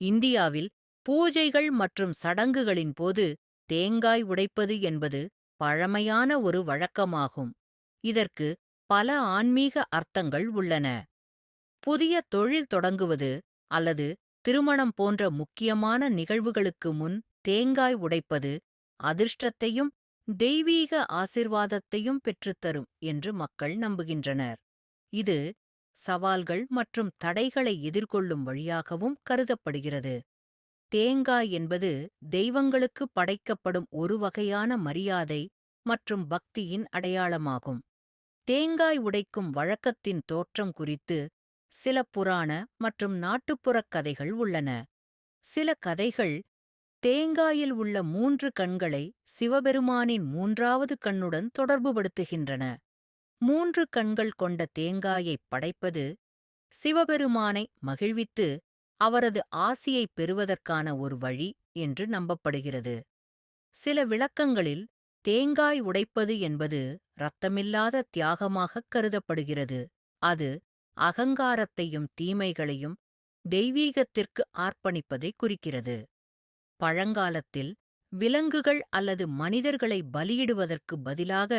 இந்தியாவில் பூஜைகள் மற்றும் சடங்குகளின் போது தேங்காய் உடைப்பது என்பது பழமையான ஒரு வழக்கமாகும். இதற்கு பல ஆன்மீக அர்த்தங்கள் உள்ளன. புதிய தொழில் தொடங்குவது அல்லது திருமணம் போன்ற முக்கியமான நிகழ்வுகளுக்கு முன் தேங்காய் உடைப்பது அதிர்ஷ்டத்தையும் தெய்வீக ஆசிர்வாதத்தையும் பெற்றுத்தரும் என்று மக்கள் நம்புகின்றனர். இது சவால்கள் மற்றும் தடைகளை எதிர்கொள்ளும் வழியாகவும் கருதப்படுகிறது. தேங்காய் என்பது தெய்வங்களுக்கு படைக்கப்படும் ஒரு வகையான மரியாதை மற்றும் பக்தியின் அடையாளமாகும். தேங்காய் உடைக்கும் வழக்கத்தின் தோற்றம் குறித்து சில புராண மற்றும் நாட்டுப்புறக் கதைகள் உள்ளன. சில கதைகள் தேங்காயில் உள்ள மூன்று கண்களை சிவபெருமானின் மூன்றாவது கண்ணுடன் தொடர்புபடுத்துகின்றன. மூன்று கண்கள் கொண்ட தேங்காயைப் படைப்பது சிவபெருமானை மகிழ்வித்து அவரது ஆசியைப் பெறுவதற்கான ஒரு வழி என்று நம்பப்படுகிறது. சில விளக்கங்களில் தேங்காய் உடைப்பது என்பது இரத்தமில்லாத தியாகமாகக் கருதப்படுகிறது. அது அகங்காரத்தையும் தீமைகளையும் தெய்வீகத்திற்கு ஆர்ப்பணிப்பதை குறிக்கிறது. பழங்காலத்தில் விலங்குகள் அல்லது மனிதர்களை பலியிடுவதற்கு பதிலாக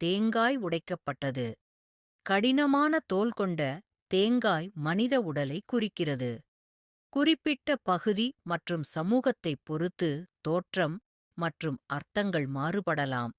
தேங்காய் உடைக்கப்பட்டது. கடினமான தோல் கொண்ட தேங்காய் மனித உடலை குறிக்கிறது. குறிப்பிட்ட பகுதி மற்றும் சமூகத்தைப் பொறுத்து தோற்றம் மற்றும் அர்த்தங்கள் மாறுபடலாம்.